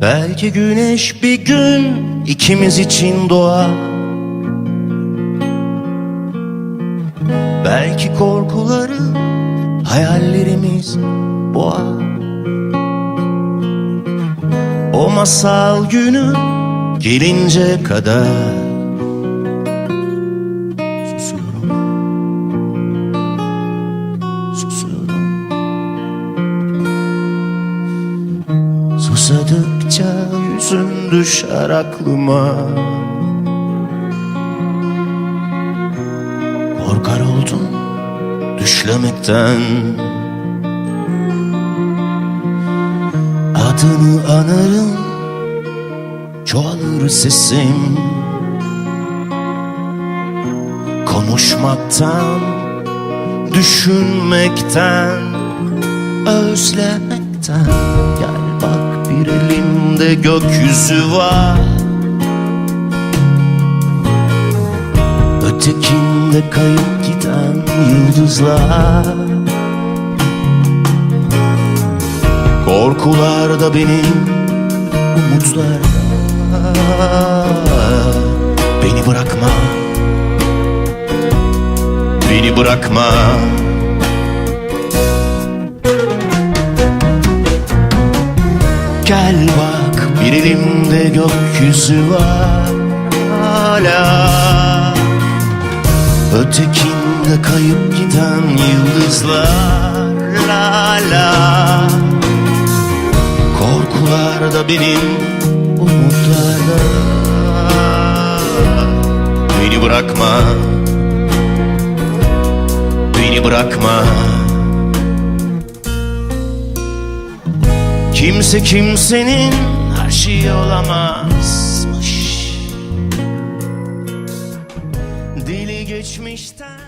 Belki güneş bir gün ikimiz için doğar. Belki korkuları hayallerimiz boğar. O masal günü gelince kadar Susadıkça yüzün düşer aklıma. Korkar oldum düşlemekten. Adını anarım Çoğalır sesim. Konuşmaktan Düşünmekten Özlemekten elimde gökyüzü var. Ötekinde kayıp giden yıldızlar. Korkular da benim umutlar Beni bırakma. Beni bırakma bir elimde gökyüzü var hala. Ötekinde kayıp giden yıldızlar la la. Korkular da benim umutlar da Beni bırakma. Beni bırakma. Kimse kimsenin her şey olamazmış Dili geçmişten